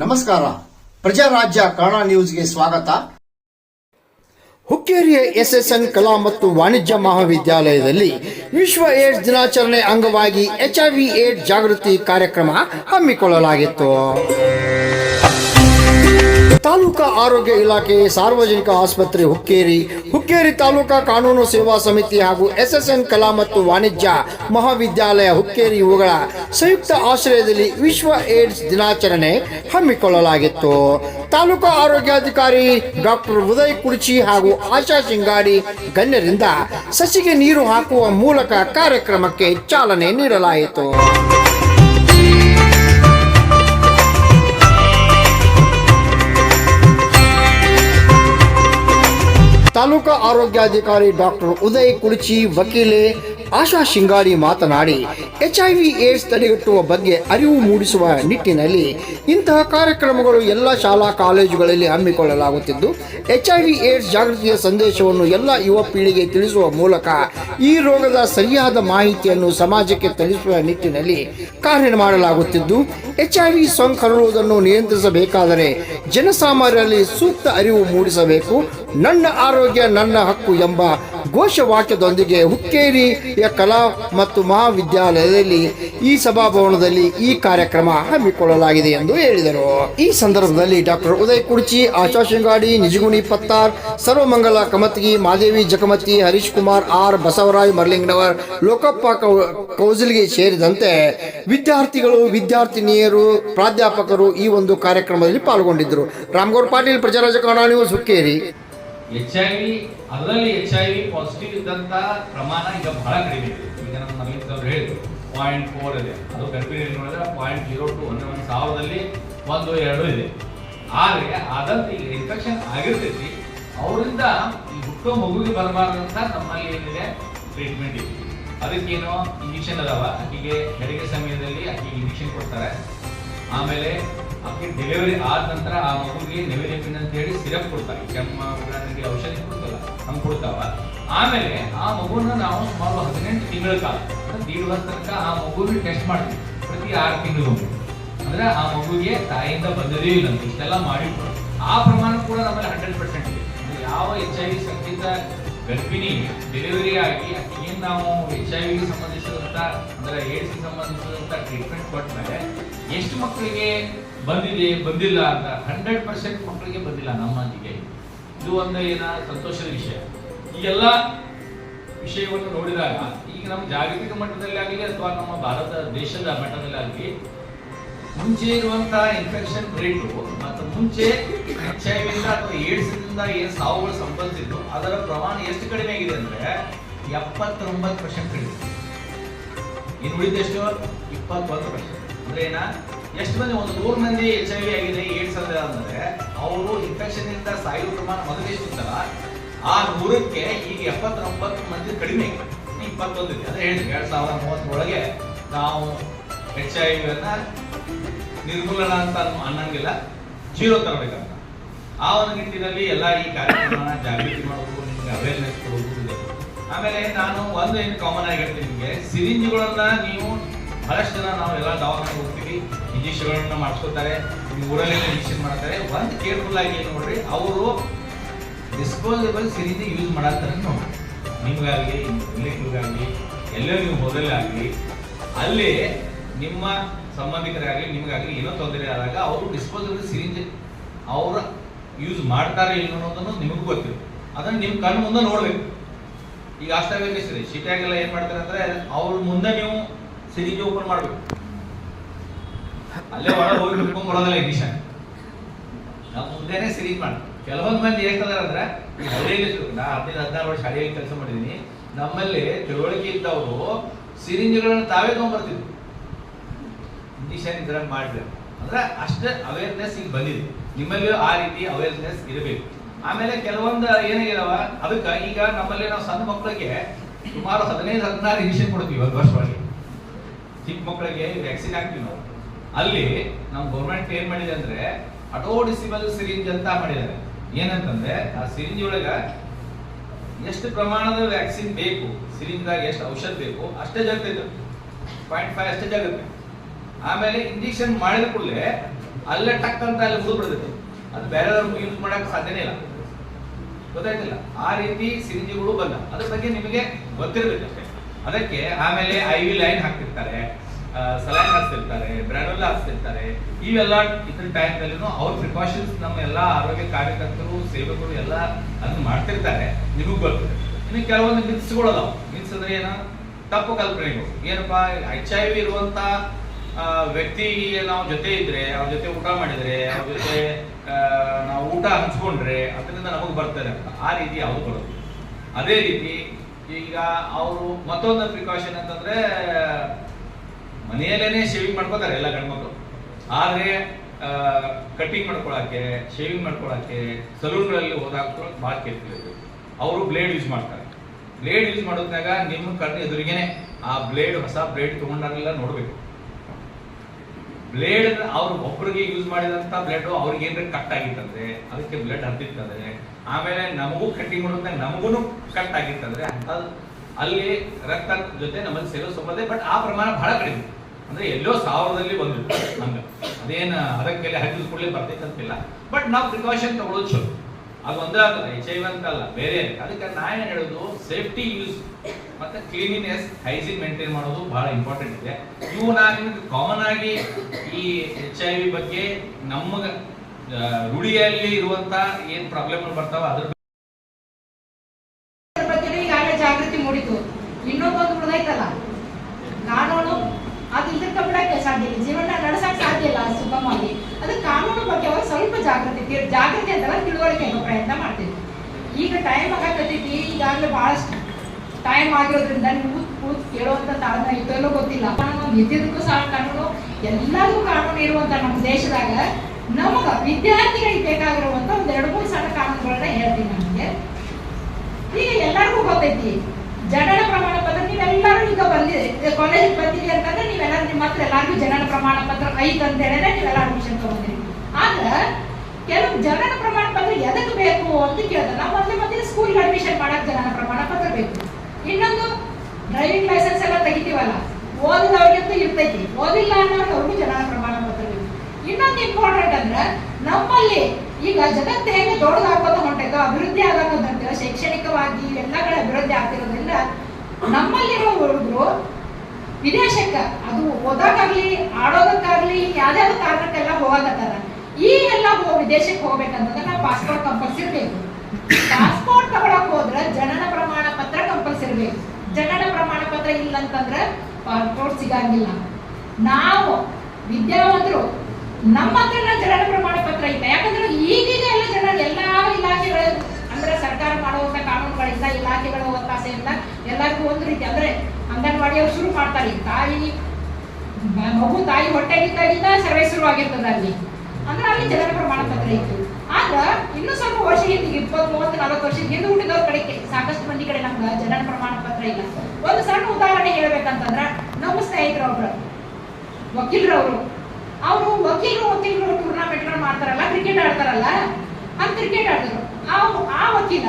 ನಮಸ್ಕಾರ. ಪ್ರಜಾರಾಜ್ಯ ಕನ್ನಡ ನ್ಯೂಸ್ಗೆ ಸ್ವಾಗತ. ಹುಕ್ಕೇರಿಯ ಎಸ್ಎಸ್ಎನ್ ಕಲಾ ಮತ್ತು ವಾಣಿಜ್ಯ ಮಹಾವಿದ್ಯಾಲಯದಲ್ಲಿ ವಿಶ್ವ ಏಡ್ಸ್ ದಿನಾಚರಣೆ ಅಂಗವಾಗಿ ಎಚ್ಐವಿ ಏಡ್ಸ್ ಜಾಗೃತಿ ಕಾರ್ಯಕ್ರಮ ಹಮ್ಮಿಕೊಳ್ಳಲಾಗಿತ್ತು. ತಾಲೂಕಾ ಆರೋಗ್ಯ ಇಲಾಖೆ, ಸಾರ್ವಜನಿಕ ಆಸ್ಪತ್ರೆ ಹುಕ್ಕೇರಿ ಹುಕ್ಕೇರಿ ತಾಲೂಕಾ ಕಾನೂನು ಸೇವಾ ಸಮಿತಿ ಹಾಗೂ ಎಸ್ಎಸ್ಎನ್ ಕಲಾ ಮತ್ತು ವಾಣಿಜ್ಯ ಮಹಾವಿದ್ಯಾಲಯ ಹುಕ್ಕೇರಿ ಇವುಗಳ ಸಂಯುಕ್ತ ಆಶ್ರಯದಲ್ಲಿ ವಿಶ್ವ ಏಡ್ಸ್ ದಿನಾಚರಣೆ ಹಮ್ಮಿಕೊಳ್ಳಲಾಗಿತ್ತು. ತಾಲೂಕಾ ಆರೋಗ್ಯಾಧಿಕಾರಿ ಡಾಕ್ಟರ್ ಉದಯ್ ಕುರ್ಚಿ ಹಾಗೂ ಆಶಾ ಸಿಂಗಾಡಿ ಗಣ್ಯರಿಂದ ಸಸಿಗೆ ನೀರು ಹಾಕುವ ಮೂಲಕ ಕಾರ್ಯಕ್ರಮಕ್ಕೆ ಚಾಲನೆ ನೀಡಲಾಯಿತು. ತಾಲೂಕಾ ಆರೋಗ್ಯಾಧಿಕಾರಿ ಡಾಕ್ಟರ್ ಉದಯ್ ಕುರ್ಚಿ ವಕೀಲೆ ಆಶಾ ಶಿಂಗಾಡಿ ಮಾತನಾಡಿ, ಎಚ್ಐವಿ ಏಡ್ಸ್ ತಡೆಗಟ್ಟುವ ಬಗ್ಗೆ ಅರಿವು ಮೂಡಿಸುವ ನಿಟ್ಟಿನಲ್ಲಿ ಇಂತಹ ಕಾರ್ಯಕ್ರಮಗಳು ಎಲ್ಲ ಶಾಲಾ ಕಾಲೇಜುಗಳಲ್ಲಿ ಹಮ್ಮಿಕೊಳ್ಳಲಾಗುತ್ತಿದ್ದು, ಎಚ್ಐವಿ ಏಡ್ಸ್ ಜಾಗೃತಿಯ ಸಂದೇಶವನ್ನು ಎಲ್ಲ ಯುವ ಪೀಳಿಗೆ ತಿಳಿಸುವ ಮೂಲಕ ಈ ರೋಗದ ಸರಿಯಾದ ಮಾಹಿತಿಯನ್ನು ಸಮಾಜಕ್ಕೆ ತಿಳಿಸುವ ನಿಟ್ಟಿನಲ್ಲಿ ಕಾರ್ಯ ಮಾಡಲಾಗುತ್ತಿದ್ದು ಎಚ್ಐವಿ ಸೋಂಕು ಹರಡುವುದನ್ನು ನಿಯಂತ್ರಿಸಬೇಕಾದರೆ ಜನಸಾಮಾನ್ಯರಲ್ಲಿ ಸೂಕ್ತ ಅರಿವು ಮೂಡಿಸಬೇಕು. ನನ್ನ ಆರೋಗ್ಯ, ನನ್ನ ಹಕ್ಕು ಎಂಬ ಘೋಷವಾಕ್ಯದೊಂದಿಗೆ ಹುಕ್ಕೇರಿಯ ಕಲಾ ಮತ್ತು ಮಹಾವಿದ್ಯಾಲಯದಲ್ಲಿ ಈ ಸಭಾಭವನದಲ್ಲಿ ಈ ಕಾರ್ಯಕ್ರಮ ಹಮ್ಮಿಕೊಳ್ಳಲಾಗಿದೆ ಎಂದು ಹೇಳಿದರು. ಈ ಸಂದರ್ಭದಲ್ಲಿ ಡಾಕ್ಟರ್ ಉದಯ್ ಕುರ್ಚಿ, ಆಶಾ ಶಿಂಗಾಡಿ, ನಿಜಗುಣಿ ಪತ್ತಾರ್, ಸರ್ವಮಂಗಲ ಕಮತ್ಗಿ, ಮಾದೇವಿ ಜಕಮತಿ ಹರೀಶ್ ಕುಮಾರ್, ಆರ್ ಬಸವರಾಯ್ ಮರ್ಲಿಂಗ್ನವರ್, ಲೋಕಪ್ಪ ಕೌಜಲ್ಗೆ ಸೇರಿದಂತೆ ವಿದ್ಯಾರ್ಥಿಗಳು ವಿದ್ಯಾರ್ಥಿನಿಯರು ಪ್ರಾಧ್ಯಾಪಕರು ಈ ಒಂದು ಕಾರ್ಯಕ್ರಮದಲ್ಲಿ ಪಾಲ್ಗೊಂಡಿದ್ದರು. ರಾಮಗೌರ್ ಪಾಟೀಲ್, ಪ್ರಜಾರಾಜ ಕನ್ನಡ ನ್ಯೂಸ್, ಹುಕ್ಕೇರಿ. ಎಚ್ ಅದರಲ್ಲಿ ಎಚ್ ಪಾಸಿಟಿವ್ ಇದ್ದಂತ ಪ್ರಮಾಣ ಈಗ ಬಹಳ ಕಡಿಮೆ ಇದೆ. ಈಗ ನಮ್ಮ ನವೀನ್ ಅವರು ಹೇಳಿದ್ರು ಪಾಯಿಂಟ್ ಫೋರ್ ಇದೆ. ಅದು ಗರ್ಭಿಣಿ ನೋಡಿದ್ರೆ ಪಾಯಿಂಟ್ ಜೀರೋ ಟು ಒಂದು ಒಂದು ಸಾವಿರದಲ್ಲಿ ಒಂದು, ಎರಡು ಇದೆ. ಆದರೆ ಅದಂತ ಈಗ ಇನ್ಫೆಕ್ಷನ್ ಆಗಿರ್ತೈತಿ, ಅವರಿಂದ ಹುಟ್ಟೋ ಮಗುವಿಗೆ ಬರಬಾರ್ದಂತ ನಮ್ಮಲ್ಲಿ ಏನಿದೆ ಟ್ರೀಟ್ಮೆಂಟ್ ಇದೆ. ಅದಕ್ಕೇನು ಇಂಜೆಕ್ಷನ್ ಅದಾವ. ಆಕೆಗೆ ಹೆರಿಗೆ ಸಮಯದಲ್ಲಿ ಆಕೆಗೆ ಇಂಜೆಕ್ಷನ್ ಕೊಡ್ತಾರೆ. ಆಮೇಲೆ ಆಕೆ ಡೆಲಿವರಿ ಆದ ನಂತರ ಆ ಮಗುಗೆ ನೆವಿಲೆಪಿನ್ ಅಂತ ಹೇಳಿ ಸಿರಪ್ ಕೊಡ್ತಾರೆ. ಕೆಮ್ಮ ಉಳ್ಳಾಗಡ್ಡಿ ಔಷಧಿ ಕೊಡ್ತಲ್ಲ ನಮ್ಗೆ ಕೊಡ್ತಾವ. ಆಮೇಲೆ ಆ ಮಗುನ ನಾವು ಸುಮಾರು ಹದಿನೆಂಟು ತಿಂಗಳ ಕಾಲ ದೀಡ್ ತನಕ ಆ ಮಗುವಿಗೆ ಟೆಸ್ಟ್ ಮಾಡ್ತೀವಿ. ಪ್ರತಿ ಆರು ತಿಂಗಳು ಅಂದ್ರೆ ಆ ಮಗುಗೆ ತಾಯಿಯಿಂದ ಬಂದದೇ ಇಲ್ಲ, ಇಷ್ಟೆಲ್ಲ ಮಾಡಿ ಆ ಪ್ರಮಾಣ ಕೂಡ ನಮ್ಮಲ್ಲಿ ಹಂಡ್ರೆಡ್ ಪರ್ಸೆಂಟ್ ಇದೆ. ಯಾವ ಎಚ್ ಐ ವಿ ಸಂಕಿತ ಗರ್ಭಿಣಿ ಡೆಲಿವರಿ ಆಗಿ ಏನು ನಾವು ಎಚ್ ಐ ವಿಗೆ ಸಂಬಂಧಿಸಿದಂಥ ಅಂದರೆ ಏಡ್ಸ್ ಸಂಬಂಧಿಸಿದಂಥ ಟ್ರೀಟ್ಮೆಂಟ್ ಕೊಟ್ಟ ಮೇಲೆ ಎಷ್ಟು ಮಕ್ಕಳಿಗೆ ಬಂದಿದೆ, ಬಂದಿಲ್ಲ ಅಂತ ಹಂಡ್ರೆಡ್ ಪರ್ಸೆಂಟ್ ಮಕ್ಕಳಿಗೆ ಬಂದಿಲ್ಲ ನಮ್ಮೊಂದಿಗೆ ಇದು ಒಂದು ಏನ ಸಂತೋಷದ ವಿಷಯ. ಈ ಎಲ್ಲ ವಿಷಯವನ್ನು ನೋಡಿದಾಗ ಈಗ ನಮ್ಮ ಜಾಗತಿಕ ಮಟ್ಟದಲ್ಲಿ ಆಗಲಿ ಅಥವಾ ನಮ್ಮ ಭಾರತ ದೇಶದ ಮಟ್ಟದಲ್ಲಿ ಆಗಲಿ ಮುಂಚೆ ಇರುವಂತಹ ಇನ್ಫೆಕ್ಷನ್ ರೇಟ್ ಮತ್ತು ಮುಂಚೆ ಎಚ್ ಐ ವಿ ಅಥವಾ ಏಡ್ಸ್ ಇಂದ ಏನು ಸಾವುಗಳು ಸಂಭವಿಸಿದ್ದು ಅದರ ಪ್ರಮಾಣ ಎಷ್ಟು ಕಡಿಮೆ ಆಗಿದೆ ಅಂದ್ರೆ ಎಪ್ಪತ್ತೊಂಬತ್ತು ಪರ್ಸೆಂಟ್ ಕಡಿಮೆ. ಇನ್ನು ಉಳಿದೆಷ್ಟು ಇಪ್ಪತ್ತೊಂದು ಪರ್ಸೆಂಟ್ ಅಂದ್ರೆ ಏನ? ಎಷ್ಟು ಮಂದಿ, ಒಂದು ನೂರು ಮಂದಿ ಎಚ್ ಐ ವಿ ಆಗಿದೆ, ಏಡ್ಸ್ ಅದ ಅಂದ್ರೆ ಅವರು ಇನ್ಫೆಕ್ಷನ್ ಇಂದ ಸಾಯುವ ಪ್ರಮಾಣ ಮೊದಲು ಎಷ್ಟಿತ್ತಲ್ಲ, ಆ ನೂರಕ್ಕೆ ಈಗ ಎಪ್ಪತ್ತೊಂಬತ್ತು ಮಂದಿ ಕಡಿಮೆ ಇಪ್ಪತ್ತೊಂದು ಅಂದ್ರೆ ಹೇಳಿ ಎರಡ್ ಸಾವಿರದ ಮೂವತ್ತರೊಳಗೆ ನಾವು ಎಚ್ ಐ ವಿಯನ್ನ ನಿರ್ಮೂಲನ ಅಂತ ಅನ್ನು ಅನ್ನಂಗಿಲ್ಲ, ಜೀರೋ ತರಬೇಕಂತ. ಆ ಒಂದು ನಿಟ್ಟಿನಲ್ಲಿ ಎಲ್ಲ ಈ ಕಾರ್ಯಕ್ರಮನ ಜಾಗೃತಿ ಮಾಡಬೇಕು, ನಿಮ್ಗೆ ಅವೇರ್ನೆಸ್ ಕೊಡೋದು ಆಮೇಲೆ ನಾನು ಒಂದು ಏನು ಕಾಮನ್ ಆಗಿ ಹೇಳ್ತೀನಿ ನಿಮಗೆ, ಸಿರಿಂಜ್ಗಳನ್ನ ನೀವು ಬಹಳಷ್ಟು ಜನ ನಾವು ಎಲ್ಲ ದವಾಖಾನೆ ಹೋಗ್ತೀವಿ ಇಂಜೆಕ್ಷನ್ಗಳನ್ನ ಮಾಡಿಸ್ಕೊತಾರೆ ಊರಲ್ಲೇ ಇಂಜೆಕ್ಷನ್ ಮಾಡ್ತಾರೆ. ಒಂದು ಕೇರ್ಫುಲ್ ಆಗಿ ಏನು ನೋಡ್ರಿ, ಅವರು ಡಿಸ್ಪೋಸಬಲ್ ಸಿರಿಂಜ್ ಯೂಸ್ ಮಾಡತ್ತಾರೆ ನೋಡ್ರಿ. ನಿಮ್ಗಾಗಲಿ ರಿಲೇಟಿವ್ಗಾಗಲಿ ಎಲ್ಲೋ ನೀವು ಹೋದಲ್ಲಾಗಲಿ ಅಲ್ಲಿ ನಿಮ್ಮ ಸಂಬಂಧಿಕರಾಗಲಿ, ನಿಮಗಾಗಲಿ ಏನೋ ತೊಂದರೆ ಆದಾಗ ಅವರು ಡಿಸ್ಪೋಸಬಲ್ ಸಿರಿಂಜ್ ಅವರ ಯೂಸ್ ಮಾಡ್ತಾರೆ ಇಲ್ಲ ಅನ್ನೋದನ್ನು ನಿಮಗೂ ಗೊತ್ತಿರುತ್ತೆ. ಅದನ್ನ ನಿಮ್ಮ ಕಣ್ಣು ಮುಂದೆ ನೋಡ್ಬೇಕು. ಈಗ ಅಷ್ಟಾಗಬೇಕಿಸ್ರಿ ಸಿಟಿಯಾಗೆಲ್ಲ ಏನ್ ಮಾಡ್ತಾರೆ ಅಂದರೆ ಅವ್ರ ಮುಂದೆ ನೀವು ಸಿರಿಂಜ್ ಓಪನ್ ಮಾಡಬೇಕು. ಅಲ್ಲೇ ಒಳಗೆ ಹೋಗಿ ಹಿಡ್ಕೊಂಡ್ ಬರೋದಿಲ್ಲ ಇಂಜೆಕ್ಷನ್ ನಾವು ಮುಂದೆನೇ ಸಿರಿಂಜ್ ಮಾಡಿ. ಕೆಲವೊಂದು ಮಂದಿ ಹೇಳ್ತಾರೆ ಅಂದ್ರೆ ಹಳ್ಳಿಯಲ್ಲಿ ನಾ ಹದಿನೈದು, ಹದಿನಾರು ವರ್ಷ ಹಳ್ಳಿಯಲ್ಲಿ ಕೆಲಸ ಮಾಡಿದ್ದೀನಿ ನಮ್ಮಲ್ಲಿ ತಿಳುವಳಿಕೆ ಇದ್ದವರು ಸಿರಿಂಜ್ಗಳನ್ನು ತಾವೇ ತಗೊಂಡ್ಬರ್ತಿದ್ರು. ಇಂಜೆಕ್ಷನ್ ಇದ್ರ ಮಾಡಬೇಕು ಅಂದ್ರೆ ಅಷ್ಟೇ ಅವೇರ್ನೆಸ್ ಈಗ ಬಂದಿದೆ. ನಿಮ್ಮಲ್ಲಿ ಆ ರೀತಿ ಅವೇರ್ನೆಸ್ ಇರಬೇಕು. ಆಮೇಲೆ ಕೆಲವೊಂದು ಏನಾಗಿದಾವ ಅದಕ್ಕೆ ಈಗ ನಮ್ಮಲ್ಲಿ ನಾವು ಸಣ್ಣ ಮಕ್ಕಳಿಗೆ ಸುಮಾರು ಹದಿನೈದು, ಹದಿನಾರು ಇಂಜೆಕ್ಷನ್ ಕೊಡ್ತೀವಿ ಒಂದು ವರ್ಷ ಚಿಕ್ಕ ಮಕ್ಕಳಿಗೆ ವ್ಯಾಕ್ಸಿನ್ ಹಾಕ್ತೀವಿ ನಾವು. ಅಲ್ಲಿ ನಮ್ಮ ಗೌರ್ಮೆಂಟ್ ಏನ್ ಮಾಡಿದೆ ಅಂದ್ರೆ ಅಟೋಡಿಸಿಬಲ್ ಸಿರಿಂಜ್ ಅಂತ ಮಾಡಿದ್ದಾರೆ. ಏನಂತಂದ್ರೆ ಆ ಸಿರಿಂಜ್ ಒಳಗ ಎಷ್ಟು ಪ್ರಮಾಣದ ವ್ಯಾಕ್ಸಿನ್ ಬೇಕು, ಸಿರಿಂಜ್ದಾಗ ಎಷ್ಟು ಔಷಧ ಬೇಕು, ಅಷ್ಟೇ ಜಾಗತ್ತೆ ಪಾಯಿಂಟ್ ಫೈವ್ ಅಷ್ಟೇ ಜಾಗತ್ತೆ. ಆಮೇಲೆ ಇಂಜೆಕ್ಷನ್ ಮಾಡಿದ ಕೂಡಲೇ ಅಲ್ಲೇ ಟಕ್ ಅಂತ ಅಲ್ಲಿ ಮುಗಿದು ಬಿಡ್ತೈತೆ. ಅದು ಬೇರೆಯವ್ರಿಗೂ ಯೂಸ್ ಮಾಡಕ್ ಸಾಧ್ಯನೇ ಇಲ್ಲ. ಗೊತ್ತಾಯ್ತಿಲ್ಲ? ಆ ರೀತಿ ಸಿರಿಂಜಿಗಳು ಬಂದ. ಅದ್ರ ಬಗ್ಗೆ ನಿಮಗೆ ಗೊತ್ತಿರ್ಬೇಕು ಅದಕ್ಕೆ ಆಮೇಲೆ ಐ ವಿ ಲೈನ್ ಹಾಕ್ತಿರ್ತಾರೆ ಸಲೈನ್ ಹಾಕ್ತಿರ್ತಾರೆ ಬ್ರ್ಯಾಂಡಲ್ ಹಾಕ್ತಿರ್ತಾರೆ. ಇವೆಲ್ಲ ಇದ್ರ ಟೈಮ್ದಲ್ಲೂ ಅವ್ರ ಪ್ರಿಕಾಷನ್ಸ್ ನಮ್ಮ ಎಲ್ಲ ಆರೋಗ್ಯ ಕಾರ್ಯಕರ್ತರು, ಸೇವಕರು ಎಲ್ಲ ಅದನ್ನ ಮಾಡ್ತಿರ್ತಾರೆ. ನಿಮಗ್ ಬರ್ತದೆ ಇನ್ನು ಕೆಲವೊಂದು ಮಿತ್ಸ್ಗಳು ಅದಾವ. ಮಿತ್ಸ್ ಅಂದ್ರೆ ಏನ? ತಪ್ಪು ಕಲ್ಪನೆಗಳು. ಏನಪ್ಪಾ? ಎಚ್ ಐ ವಿ ಇರುವಂತ ವ್ಯಕ್ತಿಗೆ ನಾವು ಜೊತೆ ಇದ್ರೆ, ಅವ್ರ ಜೊತೆ ಊಟ ಮಾಡಿದ್ರೆ, ಅವ್ರ ಜೊತೆ ನಾವು ಊಟ ಹಂಚ್ಕೊಂಡ್ರೆ ಅದರಿಂದ ನಮಗೆ ಬರ್ತದೆ ಅಂತ. ಆ ರೀತಿ ಯಾವುದು ಬರೋದು ಅದೇ ರೀತಿ ಈಗ ಅವರು ಮತ್ತೊಂದು ಪ್ರಿಕಾಷನ್ ಅಂತಂದ್ರೆ, ಮನೆಯಲ್ಲೇನೆ ಶೇವಿಂಗ್ ಮಾಡ್ಕೋತಾರೆ ಎಲ್ಲ ಗಂಡ್ಮಕ್ಳು. ಆದ್ರೆ ಕಟಿಂಗ್ ಮಾಡ್ಕೊಳಕ್ಕೆ ಶೇವಿಂಗ್ ಮಾಡ್ಕೊಳಕ್ಕೆ ಸಲೂನ್ಗಳಲ್ಲಿ ಹೋದಾಗ ಭಾಳ ಕೇಳ್ತಿರ್ಬೇಕು ಅವರು ಬ್ಲೇಡ್ ಯೂಸ್ ಮಾಡ್ತಾರೆ. ಬ್ಲೇಡ್ ಯೂಸ್ ಮಾಡೋದ್ನಾಗ ನಿಮ್ಮ ಕಣ್ಣು ಎದುರಿಗೇನೆ ಆ ಬ್ಲೇಡ್ ಹೊಸ ಬ್ಲೇಡ್ ತಗೊಂಡಾಗೆಲ್ಲ ನೋಡ್ಬೇಕು. ಬ್ಲೇಡ್ ಅವ್ರು ಒಬ್ಬರಿಗೆ ಯೂಸ್ ಮಾಡಿದಂತ ಬ್ಲಡ್ ಅವ್ರಿಗೆ ಏನ್ರ ಕಟ್ ಆಗಿತ್ತಂದ್ರೆ, ಅದಕ್ಕೆ ಬ್ಲೇಡ್ ಹತ್ತಿತ್ತಂದ್ರೆ ಆಮೇಲೆ ನಮಗೂ ಕಟ್ಟಿಂಗ್ ಮಾಡೋದ್ನಾಗ ನಮಗೂ ಕಟ್ ಆಗಿತ್ತಂದ್ರೆ ಅಂತ ಅಲ್ಲಿ ರಕ್ತ ಜೊತೆ ನಮ್ಮಲ್ಲಿ ಸೇರೋ ಸಂಬಂಧ ಬಟ್ ಆ ಪ್ರಮಾಣ ಬಹಳ ಕಡಿಮೆ. ಅಂದ್ರೆ ಎಲ್ಲೋ ಸಾವಿರದಲ್ಲಿ ಬಂದಿತ್ತು ನಮ್ಗೆ. ಅದೇನ ಅದಕ್ಕೆಲ್ಲ ಹತ್ತಿದ ಕೊಡ್ಲಿ ಬರ್ತೈತೆ ಅಂತಿಲ್ಲ ಬಟ್ ನಾವು ಪ್ರಿಕಾಷನ್ ತಗೊಳ್ಳೋದು ಚಲೋ ಅದು ಒಂದೇ ಆಗಲ್ಲ ಎಚ್ ಐ ಅಂತ ಅಲ್ಲ ಬೇರೆ. ಅದಕ್ಕೆ ನಾ ಏನು ಹೇಳೋದು ಸೇಫ್ಟಿ ಯೂಸ್ ಮತ್ತೆ ಕ್ಲೀನಿನೆಸ್ ಹೈಜೀನ್ ಮೇಂಟೈನ್ ಮಾಡೋದು ಬಹಳ ಇಂಪಾರ್ಟೆಂಟ್ ಇದೆ. ಇವು ನಾನು ಕಾಮನ್ ಆಗಿ ಈ ಎಚ್ ಐ ವಿ ಬಗ್ಗೆ ನಮಗ ರೂಢಿಯಲ್ಲಿ ಇರುವಂತ ಏನ್ ಪ್ರಾಬ್ಲಮ್ ಬರ್ತಾವ ಅದ್ರ ಬಗ್ಗೆ ಈಗಾಗಲೇ ಜಾಗೃತಿ ಮೂಡಿತು. ಇನ್ನೊಂದೊಂದು ಉಳಿದೈತಲ್ಲ ನಾನು ಅದು ಇದಕ್ಕೆ ಬಿಡಕ್ಕೆ ಸಾಧ್ಯ ಇಲ್ಲ. ಜೀವನ ನಡೆಸಕ್ ಸಾಧ್ಯ ಇಲ್ಲ ಸುಗಮವಾಗಿ ಅದಕ್ಕೆ ಕಾನೂನು ಬಗ್ಗೆ ಅವಾಗ ಸ್ವಲ್ಪ ಜಾಗೃತಿ ಜಾಗೃತಿ ಅಂತಲ್ಲ ತಿಳುವಳಿಕೆ ಪ್ರಯತ್ನ ಮಾಡ್ತೀವಿ ಈಗ ಟೈಮ್ ಆಗತ್ತೈತಿ ಈಗಾಗಲೇ ಬಹಳಷ್ಟು ಟೈಮ್ ಆಗಿರೋದ್ರಿಂದ ನೀವು ಕೂತ್ ಕೇಳುವಂತ ತಾಳ್ಮೆ ಇದ್ದಲ್ಲೂ ಗೊತ್ತಿಲ್ಲ. ಕಾನೂನು ಇದ್ದಿದ್ದಕ್ಕೂ ಸಹ ಕಾನೂನು ಎಲ್ಲರಿಗೂ ಕಾನೂನು ಇರುವಂತ ನಮ್ಮ ದೇಶದಾಗ ನಮಗ ವಿದ್ಯಾರ್ಥಿಗಳಿಗೆ ಬೇಕಾಗಿರುವಂತ ಒಂದ್ ಎರಡು, ಮೂರು ಸಣ್ಣ ಕಾನೂನುಗಳನ್ನ ಹೇಳ್ತೀನಿ ನಮಗೆ ಈಗ ಎಲ್ಲರಿಗೂ ಗೊತ್ತೈತಿ, ಜನನ ಪ್ರಮಾಣ ಪತ್ರ, ನೀವೆಲ್ಲರೂ ಈಗ ಬಂದಿದೆ ಕಾಲೇಜ್ ಬಂದಿದೆ ಅಂತಂದ್ರೆ ನೀವೆಲ್ಲ ನಿಮ್ಮ ಹತ್ರ ಎಲ್ಲರಿಗೂ ಜನನ ಪ್ರಮಾಣ ಪತ್ರ ಐತ್ ಅಂತ ಹೇಳಿದ್ರೆ ನೀವೆಲ್ಲ ಅಡ್ಮಿಷನ್ ತಗೊಂಡಿರಿ. ಆದ್ರ ಕೆಲವು ಜನನ ಪ್ರಮಾಣ ಪತ್ರ ಎದಕ್ ಬೇಕು ಅಂತ ಕೇಳ್ದ, ನಾವು ಮೊದಲೇ ಮೊದಲೇ ಸ್ಕೂಲ್ಗೆ ಅಡ್ಮಿಷನ್ ಮಾಡಕ್ ಜನನ ಪ್ರಮಾಣ ಪತ್ರ ಬೇಕು. ಇನ್ನೊಂದು ಡ್ರೈವಿಂಗ್ ಲೈಸೆನ್ಸ್ ಎಲ್ಲ ತೆಗಿತೀವಲ್ಲ? ಓದಿದವ್ರಿಗಂತೂ ಇರ್ತೈತಿ. ಓದಿಲ್ಲ ಅನ್ನೋರ್ಗೆ ಜನನ ಪ್ರಮಾಣ ಪತ್ರ ಇನ್ನೊಂದು ಇಂಪಾರ್ಟೆಂಟ್ ಅಂದ್ರೆ ನಮ್ಮಲ್ಲಿ ಈಗ ಜಗತ್ತು ಹೇಗೆ ದೊಡ್ಡದಾಗ್ಬೋದು ಹೊಂಟೈತೋ, ಅಭಿವೃದ್ಧಿ ಆಗೋದಂತ ಶೈಕ್ಷಣಿಕವಾಗಿ ಎಲ್ಲಗಳ ಅಭಿವೃದ್ಧಿ ಆಗ್ತಿರೋದ್ರಿಂದ ನಮ್ಮಲ್ಲಿರೋ ಹುಡುಗರು ವಿದೇಶಕ್ಕೆ ಅದು ಓದಕ್ಕಾಗ್ಲಿ ಆಡೋದಕ್ಕಾಗ್ಲಿ ಯಾವ್ದಾದ್ರು ಕಾರಣಕ್ಕೆಲ್ಲ ಹೋಗಕತ್ತಾರ. ಈ ಎಲ್ಲ ವಿದೇಶಕ್ಕೆ ಹೋಗ್ಬೇಕಂತಂದ್ರೆ ನಾವು ಪಾಸ್ಪೋರ್ಟ್ ಕಂಪಲ್ಸರಿ ಬೇಕು. ಪಾಸ್ಪೋರ್ಟ್ ತಗೊಳಕ್ ಹೋದ್ರೆ ಜನನ ಪ್ರಮಾಣ ಪತ್ರ ಕಂಪಲ್ಸರಿ ಬೇಕು ಜನನ ಪ್ರಮಾಣ ಪತ್ರ ಇಲ್ಲ ಅಂತಂದ್ರೆ ಪಾಸ್ಪೋರ್ಟ್ ಸಿಗಂಗಿಲ್ಲ. ನಾವು ವಿದ್ಯಾವಂತರು, ನಮ್ಮ ಹತ್ರ ಜನನ ಪ್ರಮಾಣ ಪತ್ರ ಇಲ್ಲ. ಯಾಕಂದ್ರೆ ಈಗೀಗ ಎಲ್ಲ ಜನ, ಎಲ್ಲಾ ಇಲಾಖೆಗಳು, ಅಂದ್ರೆ ಸರ್ಕಾರ ಮಾಡುವಂತ ಕಾನೂನುಗಳಿಂದ, ಇಲಾಖೆಗಳ ಒತ್ತಾಸೆಯಿಂದ ಎಲ್ಲರಿಗೂ ಒಂದು ರೀತಿ, ಅಂದ್ರೆ ಅಂಗನವಾಡಿಯವರು ಶುರು ಮಾಡ್ತಾರೆ. ತಾಯಿ ಮಗು ತಾಯಿ ಹೊಟ್ಟೆಗಿದ್ದಾಗಿಂದ ಸರ್ವೆ ಶುರುವಾಗಿರ್ತದೆ ಅಲ್ಲಿ. ಅಂದ್ರೆ ಅಲ್ಲಿ ಜನನ ಪ್ರಮಾಣ ಪತ್ರ ಇತ್ತು. ಆದ್ರ ಇನ್ನು ಸ್ವಲ್ಪ ವರ್ಷ ಹಿಂದೆ ಇಪ್ಪತ್ತು ಮೂವತ್ತು, ನಲವತ್ತು ವರ್ಷ ಹಿಂದೆ ಸಾಕಷ್ಟು ಮಂದಿ ಕಡೆ ನಮ್ಗೆ ಜನನ ಪ್ರಮಾಣ ಪತ್ರ ಇಲ್ಲ. ಒಂದು ಸಣ್ಣ ಉದಾಹರಣೆ ಹೇಳ್ಬೇಕಂತಂದ್ರ ನಮ್ಮ ಸ್ನೇಹಿತರು ಒಬ್ರು ವಕೀಲರವರು ಅವರು. ವಕೀಲರು ವಕೀಲರು ಟೂರ್ನಾಮೆಂಟ್ಗಳು ಮಾಡ್ತಾರಲ್ಲ ಕ್ರಿಕೆಟ್ ಆಡ್ತಾರಲ್ಲ ಅಂತ ಕ್ರಿಕೆಟ್ ಆಡಿದ್ರು ಆ ವಕೀಲ